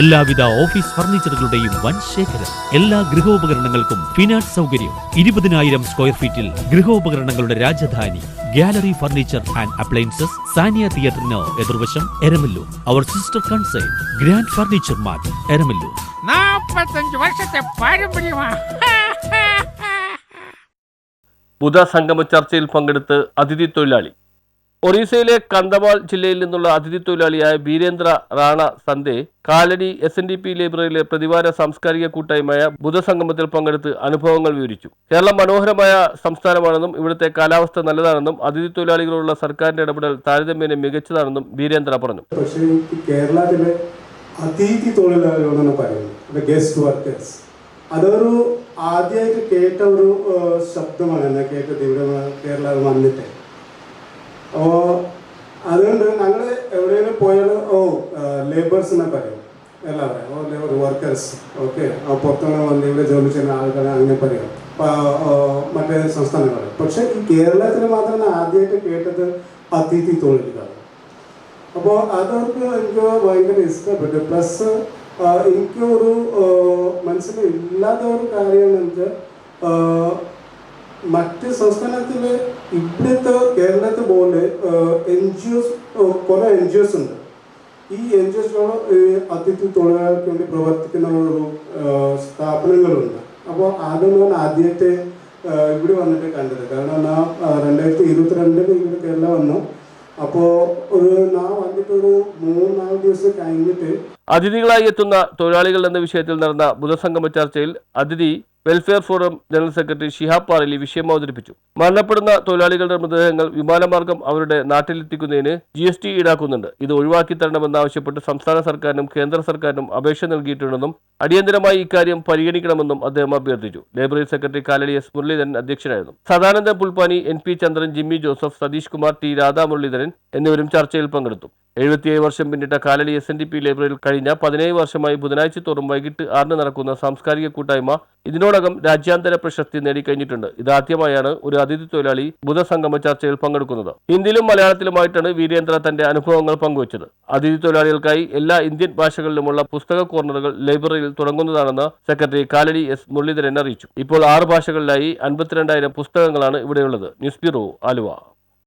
എല്ലാവിധ ഓഫീസ് ഫർണിച്ചറുകളുടെയും വൻ ശേഖരം. എല്ലാ ഗൃഹോപകരണങ്ങൾക്കും ഫിനാൻസ് സൗകര്യം. ഇരുപതിനായിരം സ്ക്വയർ ഫീറ്റിൽ ഗൃഹോപകരണങ്ങളുടെ Rajadhani gallery furniture and appliances Saniya തിയേറ്ററിന് എതിർവശം എരമല്ലൂർ. അവർ sister concern grand furniture mart Eramalloor. നാപ്പത്തഞ്ച് വർഷത്തെ പാരമ്പര്യമാ. ബുധ സംഗമ ചർച്ചയിൽ പങ്കെടുത്ത് അതിഥി തൊഴിലാളി ഒറീസയിലെ കന്തമാൽ ജില്ലയിൽ നിന്നുള്ള അതിഥി തൊഴിലാളിയായ Virendra Rana Sunday Kalady S N D P ലൈബ്രറിയിലെ പ്രതിവാര സാംസ്കാരിക കൂട്ടായ്മയായ ബുധസംഗമത്തിൽ പങ്കെടുത്ത് അനുഭവങ്ങൾ വിവരിച്ചു. കേരളം മനോഹരമായ സംസ്ഥാനമാണെന്നും ഇവിടുത്തെ കാലാവസ്ഥ നല്ലതാണെന്നും അതിഥി തൊഴിലാളികളുള്ള സർക്കാരിന്റെ ഇടപെടൽ താരതമ്യേന മികച്ചതാണെന്നും വീരേന്ദ്ര പറഞ്ഞു. കേരളത്തിലെ അതിഥി തൊഴിലാളികളെന്ന് പറയുന്നത് ഗസ്റ്റ് അതൊരു ആദ്യമായിട്ട് കേട്ട ഒരു ശബ്ദമാണ്. കേട്ടത് കേരള അപ്പോൾ അതുകൊണ്ട് ഞങ്ങൾ എവിടെയെങ്കിലും പോയാൽ ഓ ലേബേഴ്സ് എന്ന് പറയും. എല്ലാവരും ഓ ലേബർ വർക്കേഴ്സ് ഓക്കെ പുറത്തുനിന്ന് വന്ന് ഇവിടെ ജോലി ചെയ്യുന്ന ആളുകളെ അങ്ങനെ പറയും. മറ്റേ സംസ്ഥാനങ്ങളിൽ പക്ഷേ ഈ കേരളത്തിൽ മാത്രം ആദ്യമായിട്ട് കേട്ടത് അതിഥി തൊഴിലാളികൾ അപ്പോൾ അതവർക്ക് എനിക്ക് ഭയങ്കര ഇഷ്ടപ്പെട്ടു. പ്ലസ് എനിക്കൊരു മനസ്സിൽ ഇല്ലാത്ത ഒരു കാര്യമാണ് എനിക്ക് മറ്റ് സംസ്ഥാനത്തിൽ ഇവിടുത്തെ കേരളത്തിൽ പോലെ എൻ ജി ഒസ് കുറേ എൻ ജി ഒസ് ഉണ്ട്. ഈ എൻ ജി ഒസുകൾ അതിഥി തൊഴിലാളികൾക്ക് വേണ്ടി പ്രവർത്തിക്കുന്ന ഒരു സ്ഥാപനങ്ങളുണ്ട്. അപ്പോൾ ആദ്യം ഞാൻ ആദ്യത്തെ ഇവിടെ വന്നിട്ട് കണ്ടത്. കാരണം ഞാൻ രണ്ടായിരത്തി ഇരുപത്തിരണ്ടിൽ ഇവിടെ കേരള വന്നു. അപ്പോൾ ഒരു ഞാൻ വന്നിട്ടൊരു മൂന്നാൽ മൂന്ന് ദിവസം കഴിഞ്ഞിട്ട് അതിഥികളായി എത്തുന്ന തൊഴിലാളികൾ എന്ന വിഷയത്തിൽ നടന്ന ബുധസംഗമ ചർച്ചയിൽ അതിഥി welfare forum general secretary Shihab Parali വിഷയം അവതരിപ്പിച്ചു. മരണപ്പെടുന്ന തൊഴിലാളികളുടെ മൃതദേഹങ്ങൾ വിമാനമാർഗം അവരുടെ നാട്ടിലെത്തിക്കുന്നതിന് ജി എസ് ടി ഈടാക്കുന്നുണ്ട്. ഇത് ഒഴിവാക്കി തരണമെന്നാവശ്യപ്പെട്ട് സംസ്ഥാന സർക്കാരിനും കേന്ദ്ര സർക്കാരിനും അപേക്ഷ നൽകിയിട്ടുണ്ടെന്നും അടിയന്തരമായി ഇക്കാര്യം പരിഗണിക്കണമെന്നും അദ്ദേഹം അഭ്യർത്ഥിച്ചു. Library secretary Kalady S Muraleedharan അധ്യക്ഷനായിരുന്നു. Sadananda Pulppani N P Chandran Jimmy Joseph Satheesh Kumar T Radha Muraleedharan എന്നിവരും ചർച്ചയിൽ പങ്കെടുത്തു. എഴുപത്തിയേഴ് വർഷം പിന്നിട്ട Kalady S N D P ലൈബ്രറിയിൽ കഴിഞ്ഞ പതിനേഴ് വർഷമായി ബുധനാഴ്ച തോറും വൈകിട്ട് ആറിന് നടക്കുന്ന സാംസ്കാരിക കൂട്ടായ്മ ഇതിനോടകം രാജ്യാന്തര പ്രശസ്തി നേടിക്കഴിഞ്ഞിട്ടുണ്ട്. ഇതാദ്യമായാണ് ഒരു അതിഥി തൊഴിലാളി ബുധസംഗമ ചർച്ചയിൽ പങ്കെടുക്കുന്നത്. ഹിന്ദിയിലും മലയാളത്തിലുമായിട്ടാണ് വീരേന്ദ്ര തന്റെ അനുഭവങ്ങൾ പങ്കുവച്ചത്. അതിഥി തൊഴിലാളികൾക്കായി എല്ലാ ഇന്ത്യൻ ഭാഷകളിലുമുള്ള പുസ്തക കോർണറുകൾ ലൈബ്രറിയിൽ തുടങ്ങുന്നതാണെന്ന് സെക്രട്ടറി കാലടി എസ് മുരളീധരൻ അറിയിച്ചു. ഇപ്പോൾ ആറ് ഭാഷകളിലായി അൻപത്തിരണ്ടായിരം പുസ്തകങ്ങളാണ് ഇവിടെയുള്ളത്. News bureau Aluva.